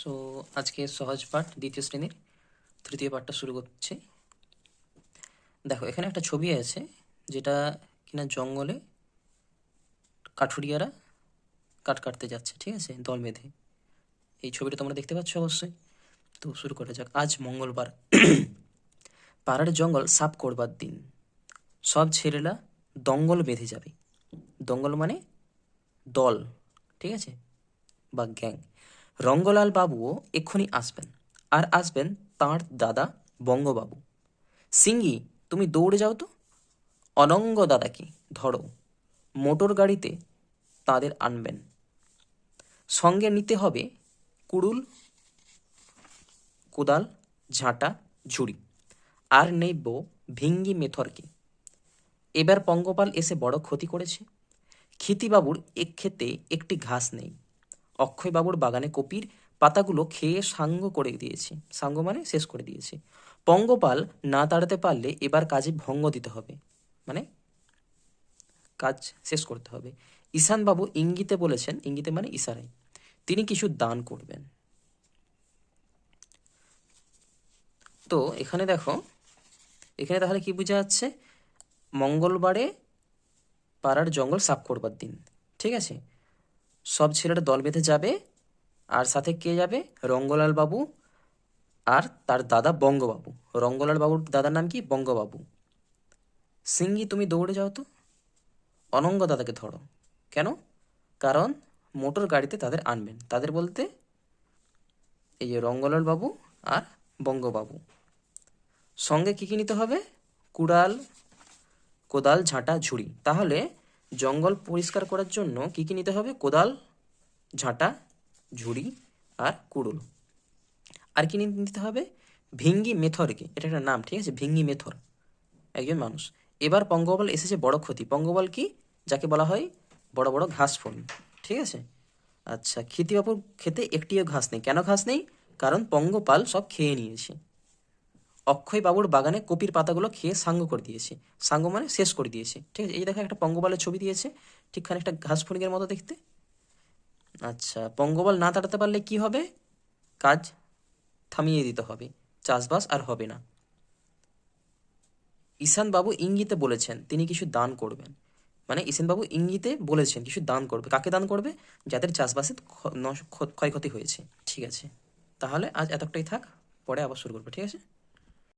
So আজকে সহজ পাঠ দ্বিতীয় শ্রেণির তৃতীয় পাঠটা শুরু করছি। দেখো, এখানে একটা ছবি আছে যেটা কিনা জঙ্গলে কাঠুরিয়ারা কাঠ কাটতে যাচ্ছে, ঠিক আছে? দল বেঁধে। এই ছবিটা তোমরা দেখতে পাচ্ছ অবশ্যই। তো শুরু করা যাক। আজ মঙ্গলবার। পাড়ার জঙ্গল সাফ করবার দিন। সব ছেলেরা দঙ্গল বেঁধে যাবে। দঙ্গল মানে দল, ঠিক আছে? বা গ্যাং। রঙ্গলাল বাবুও এক্ষুনি আসবেন, আর আসবেন তাঁর দাদা বঙ্গবাবু। সিঙ্গি, তুমি দৌড়ে যাও তো। অনঙ্গ দাদাকে ধরো, মোটর গাড়িতে তাদের আনবেন। সঙ্গে নিতে হবে কুড়ুল, কোদাল, ঝাঁটা, ঝুড়ি, আর নেব ভিঙ্গি মেথরকে। এবার পঙ্গপাল এসে বড় ক্ষতি করেছে। ক্ষিতিবাবুর এক ক্ষেতে একটি ঘাস নেই। অক্ষয়বাবুর বাগানে কপির পাতাগুলো খেয়ে সাঙ্গ করে দিয়েছে। সাঙ্গ মানে শেষ করে দিয়েছে। পঙ্গপাল না তাড়াতে পারলে এবার কাজে ভঙ্গ দিতে হবে। মানে কাজ শেষ করতে হবে। ঈশানবাবু ইঙ্গিতে বলেছেন, ইঙ্গিতে মানে ইশারায়, তিনি কিছু দান করবেন। তো এখানে দেখো, এখানে তাহলে কি বোঝা যাচ্ছে? মঙ্গলবারে পাড়ার জঙ্গল সাফ করবার দিন। ঠিক আছে? সব ছেলেরা দল বেঁধে যাবে, আর সাথে কে যাবে? রঙ্গলাল বাবু আর তার দাদা বঙ্গবাবু। রঙ্গলাল বাবুর দাদার নাম কি? বঙ্গবাবু। সিঙ্গি, তুমি দৌড়ে যাও তো। অনঙ্গ দাদাকে ধরো। কেন? কারণ মোটর গাড়িতে তাদের আনবেন। তাদের বলতে এই যে রঙ্গলাল বাবু আর বঙ্গবাবু। সঙ্গে কী কী নিতে হবে? কুড়াল, কোদাল, ঝাঁটা, ঝুড়ি। তাহলে জঙ্গল পরিষ্কার করার জন্য কী কী নিতে হবে? কোদাল, ঝাঁটা, ঝুড়ি আর কুড়ুল। আর কি নিতে হবে? ভিঙ্গি মেথরকে। এটা একটা নাম, ঠিক আছে? ভিঙ্গি মেথর। একজন মানুষ। এবার পঙ্গপাল এসেছে বড় ক্ষতি। পঙ্গপাল কি? যাকে বলা হয় বড় বড় ঘাস ফল। ঠিক আছে? আচ্ছা ক্ষিতিবাবুর খেতে একটিও ঘাস নেই। কেন ঘাস নেই? কারণ পঙ্গপাল সব খেয়ে নিয়েছে। অক্ষয় বাবুর বাগানে কপির পাতাগুলো খেয়ে সাঙ্গ করে দিয়েছে। সাঙ্গ মানে শেষ করে দিয়েছে। ঠিক আছে, এই দেখো একটা পঙ্গপালের ছবি দিয়েছে। ঠিক খানিকটা ঘাস ফড়িংয়ের মতো দেখতে। আচ্ছা পঙ্গপাল না তাড়াতে পারলে কি হবে? কাজ থামিয়ে দিতে হবে। চাষবাস আর হবে না। ঈশানবাবু ইঙ্গিতে বলেছেন, তিনি কিছু দান করবেন। মানে ঈশানবাবু ইঙ্গিতে বলেছেন, কিছু দান করবে। কাকে দান করবে? যাদের চাষবাসে ক্ষয়ক্ষতি হয়েছে। ঠিক আছে, তাহলে আজ এতটাই থাক, পরে আবার শুরু করব। ঠিক আছে?